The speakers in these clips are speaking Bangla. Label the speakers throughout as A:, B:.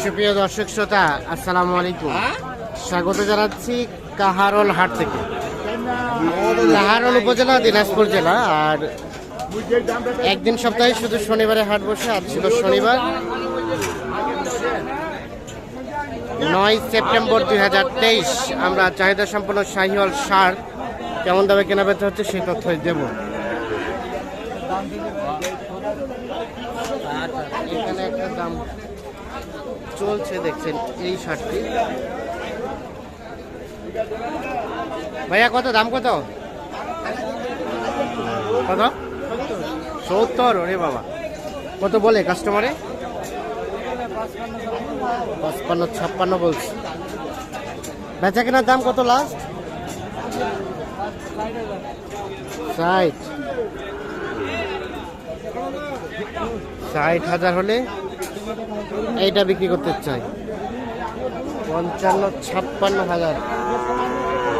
A: সুপ্রিয় দর্শক শ্রোতা, আসসালামু আলাইকুম। স্বাগত জানাচ্ছি কাহারোল হাট থেকে। কাহারোল উপজেলা, দিনাজপুর জেলা, আর একদিন সপ্তাহে শুধু শনিবারে হাট বসে, আজ ছিল শনিবার। নয় সেপ্টেম্বর দুই হাজার তেইশ, আমরা চাহিদা সম্পন্ন শাহিওয়াল সার কেমন দামে কেনা হচ্ছে সেই তথ্য দেব। এখানে একটা দাম চলছে, দেখছেন, এই শার্টটি। ভাইয়া, কত? দাম কত? কত? সত্তর, ওরে বাবা। কত বলে কাস্টমারে? পঁচপান্ন, ছাপ্পান্ন বলছি। বেচা কেনার দাম কত লাস্ট ষাট। ষাট হাজার হলে এইটা বিক্রি করতে চাই। পঞ্চান্ন, ছাপ্পান্ন হাজার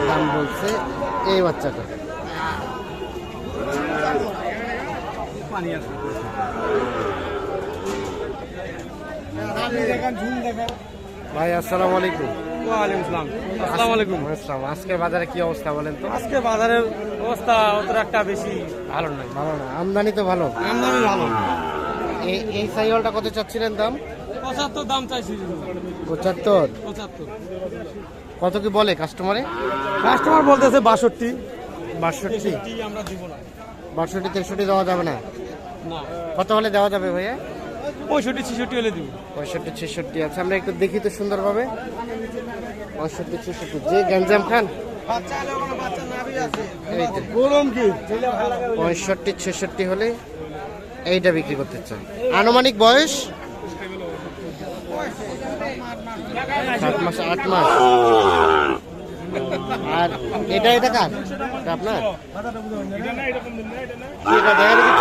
A: দাম বলছে এই বাচ্চাটা। ভাই, আসসালামু আলাইকুম।
B: ওয়ালাইকুম আসসালাম আসসালামু আলাইকুম।
A: আসসালাম। আজকের বাজারে কি অবস্থা বলেন তো?
B: আজকে বাজারের অবস্থা অতটা একটা বেশি ভালো
A: ভালো না। আমদানি তো ভালো।
B: আমদানি ভালো।
A: এই এই সাইকেলটা কত চাচ্ছিলেন দাম?
B: পঁচাত্তর দাম চাইছি।
A: পঁচাত্তর?
B: পঁচাত্তর।
A: কত কি বলে কাস্টমারে
B: কাস্টমার বলতেছে বাষট্টি।
A: বাষট্টি।
B: আমরা দিব না।
A: বাষট্টি তেষট্টি দেওয়া যাবে না। কত হলে দেওয়া যাবে ভাইয়া?
B: পঁয়ষট্টি ছেষট্টি হলে দিব।
A: পঁয়ষট্টি ছেষট্টি আছে। আমরা একটু দেখি তো সুন্দরভাবে। পঁয়ষট্টি ছেষট্টি। যে গ্যাঞ্জাম খান। পঁয়ষট্টি ছেষট্টি হলে এইটা বিক্রি করতে চাই। আনুমানিক বয়স? সাত মাস আট মাস। আর এটা এটা কার? আপনার? এটা দেখা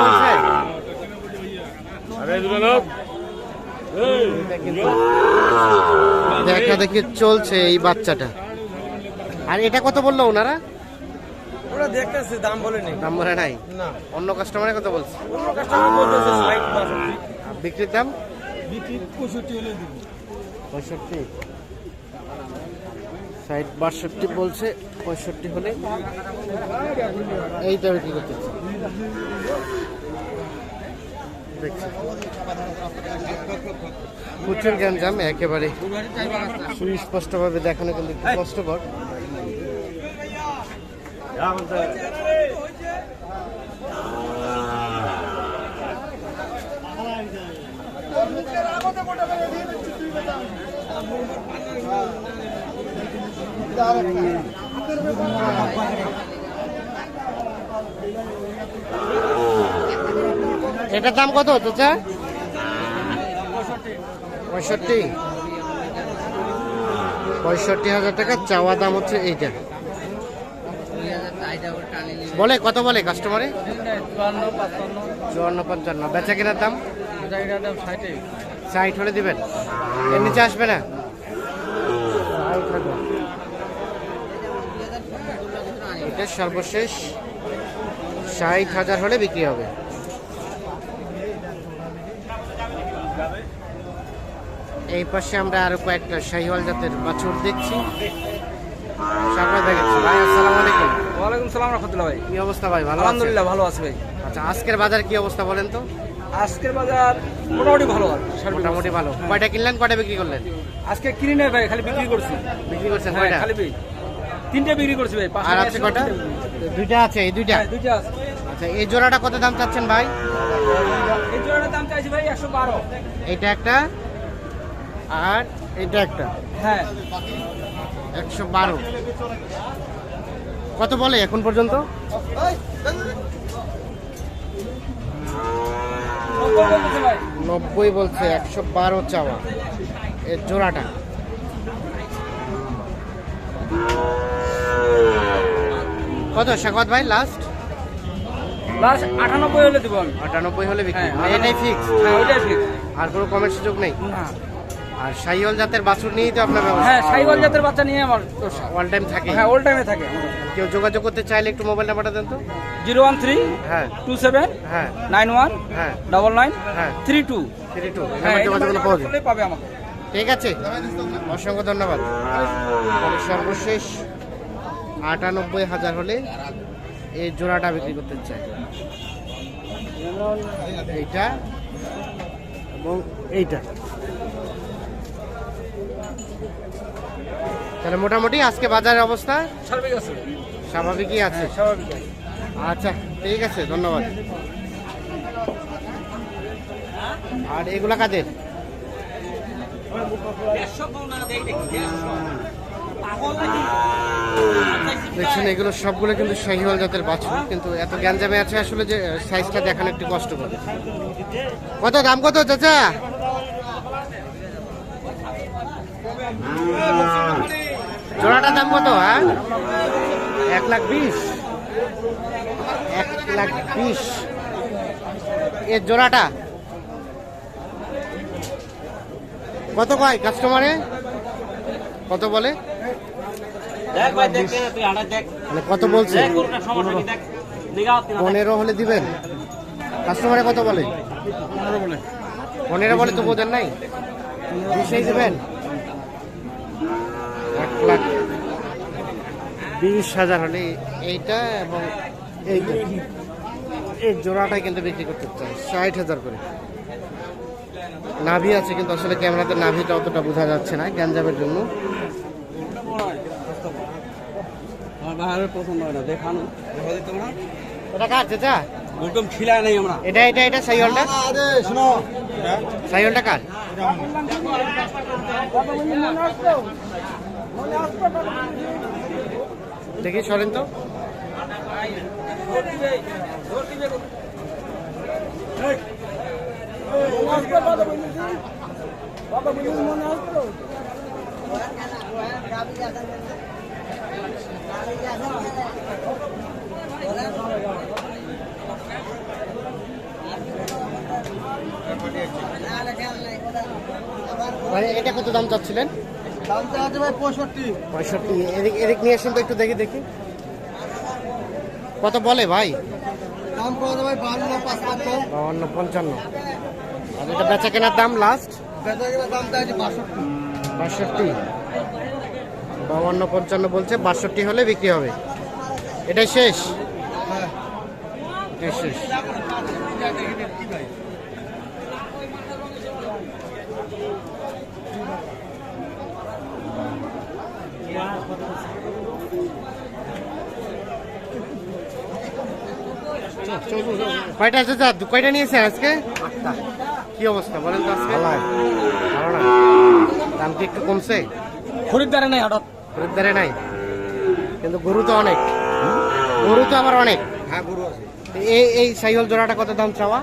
A: দেখি দেখা চলছে এই বাচ্চাটা। আর এটা কত বলল ওনারা?
B: ওরা দেখতেছে দাম বলেনি
A: দাম বলে নাই?
B: না।
A: অন্য কাস্টমারের কত বলছে?
B: অন্য কাস্টমার বলতেছে
A: বিক্রির দাম?
B: বিক্রি পঁয়ষট্টি হলে দিব।
A: পঁয়ষট্টি। ষাট বাষট্টি বলছে পঁয়ষট্টি হলে। এইটা বিক্রি করতে দেখছি। প্রচুর গ্যাঞ্জাম একেবারে সুস্পষ্টভাবে দেখানো কিন্তু কষ্টকর। এটার দাম কত চাচা? পঁয়ষট্টি। পঁয়ষট্টি হাজার টাকা, চাওয়া দাম হচ্ছে এইটা। বলে, কত বলে কাস্টমারে
B: চুয়ান্ন,
A: পঞ্চান্ন। বেচা কেনার দাম?
B: ষাট
A: হলে দিবেন। এর নিচে আসবে না? এটা সর্বশেষ। ষাট হাজার হলে বিক্রি হবে। এই পাশে আমরা আরও কয়েকটা শাহিওয়াল জাতের বাছুর দেখছি। ভাই আসসালামু আলাইকুম।
B: ওয়ালাইকুম সালাম রহমতুল্লাহ ভাই।
A: কি অবস্থা ভাই? ভালো?
B: আলহামদুলিল্লাহ ভালো আছে ভাই।
A: আচ্ছা আজকের বাজার কি অবস্থা বলেন তো?
B: আজকের বাজার মোটামুটি ভালো
A: মোটামুটি ভালো। কয়টা কিনলেন কয়টা বিক্রি করলেন?
B: আজকে কিনি নাই ভাই খালি বিক্রি করছি।
A: বিক্রি করছেন
B: হ্যাঁ
A: কয়টা?
B: খালি ভাই তিনটে বিক্রি করছি ভাই
A: আর আছে কয়টা? দুইটা আছে এই দুইটা?
B: হ্যাঁ দুইটা আছে।
A: আচ্ছা এই জোড়াটা কত দাম চাচ্ছেন ভাই?
B: এই জোড়াটার দাম চাইছি ভাই একশো বারো।
A: এটা একটা? আর এটা একটা।
B: হ্যাঁ।
A: একশো বারো। কত বলে এখন পর্যন্ত?
B: নব্বই
A: বলছে একশো বারো চাওয়া। এর জোড়াটা। কত শাকত ভাই লাস্ট
B: লাস্ট আটানব্বই হলে দিব
A: আটানব্বই হলে বিক্রি।
B: হ্যাঁ,
A: এটাই ফিক্স
B: হ্যাঁ
A: আর কোনো কমের সুযোগ নেই?
B: না।
A: আর সাইওয়াল জাতের বাছুর নিয়েই তো আপনার ব্যবস্থা
B: হ্যাঁ সাইওয়াল জাতের বাচ্চা নিয়ে আমার
A: অল টাইম থাকে?
B: হ্যাঁ ওল টাইমে থাকে
A: কেউ যোগাযোগ করতে চাইলে একটু মোবাইল নাম্বারটা দেন তো।
B: জিরো ওয়ান থ্রি
A: হ্যাঁ।
B: টু সেভেন
A: হ্যাঁ।
B: নাইন ওয়ান
A: হ্যাঁ।
B: ডবল নাইন
A: হ্যাঁ
B: থ্রি টু
A: থ্রি টু
B: হ্যাঁ
A: যোগাযোগ পাওয়া যায়।
B: পাবে আমাকে।
A: ঠিক আছে। অসংখ্য ধন্যবাদ। তাহলে সর্বশেষ আটানব্বই হাজার হলে এই জোড়াটা বিক্রি করতে চাই। এইটা এবং এইটা। তাহলে মোটামুটি আজকে বাজারের অবস্থা
B: সার্বিক আছে।
A: স্বাভাবিকই আছে।
B: স্বাভাবিক
A: আচ্ছা ঠিক আছে ধন্যবাদ। আর এগুলা কাদের? দেখছেন এগুলো সবগুলো কিন্তু শাহিওয়াল জাতের বাছুর কিন্তু এত গ্যাঞ্জামে আছে আসলে যে সাইজটা দেখানো একটু কষ্ট করে কত দাম কত চাচা? জোড়াটার দাম কত হ্যাঁ? এক লাখ বিশ। এক লাখ বিশ। এর জোড়াটা? কত কয় কাস্টমারে কত বলে? মানে কত বলছে? পনেরো হলে দিবেন। কাস্টমারে কত বলে। পনেরো বলে তো বোঝেন নাই। বিশেই দেবেন? লাখ বিশ হাজার হলে এইটা এবং এইটা। এই জোড়াটাই কিন্তু বিক্রি করতে চাই ষাট হাজার করে। নাভি আছে কিন্তু আসলে ক্যামেরাতে নাভিটা অতটা বোঝা যাচ্ছে না গ্যাঞ্জামের জন্য।
B: আমার পছন্দ হয় না দেখানো।
A: এটা কার চাচা?
B: একদম খিলায় নাই আমরা।
A: এটা এটা এটা সাইওয়ালটা? সাইওয়ালটা কার? দেখি সরেন তো। ভাই এটা কত দাম চাচ্ছিলেন?
C: পঁয়ষট্টি।
A: এদিক এদিক নিয়ে আসেন তো একটু দেখি দেখি। কত বলে ভাই? বাউন্ন পঞ্চান্ন। আর এটা বেচা কেনার দাম লাস্ট
C: বাষট্টি।
A: বাউন্ন পঞ্চান্ন বলছে বাষট্টি হলে বিক্রি হবে। এটাই শেষ?
C: হ্যাঁ।
A: শেষ। কয়টা আছে কয়টা নিয়েছেন আজকে? কি অবস্থা বলেন তো আজকে। দাম কি একটু কমছে?
B: খরিদ্দারে নাই হঠাৎ।
A: খরিদ্দারে নাই? কিন্তু গরু তো অনেক। গরু তো আবার অনেক।
C: হ্যাঁ গরু আছে।
A: এই এই সাইহল জোড়াটা কত দাম চাওয়া?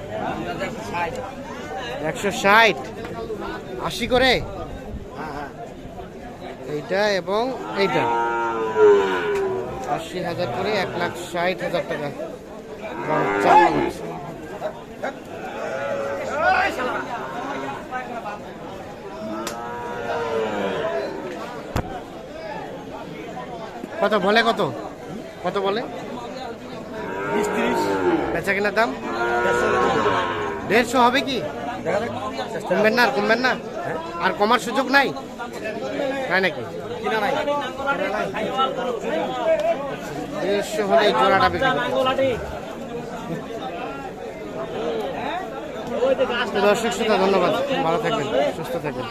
A: একশো ষাট। আশি করে? এইটা এবং এইটা। আশি হাজার করে এক লাখ ষাট হাজার টাকা। কত বলে কত? কত বলে? বেচা কেনার দাম? দেড়শো হবে কি? কমবেন না আর কমবেন না? আর কমার সুযোগ নাই? তাই নাকি?
C: নাই
A: দেড়শো হলে জোড়াটা বিক্রি দর্শক শ্রোতা ধন্যবাদ। ভালো থাকবেন সুস্থ থাকবেন।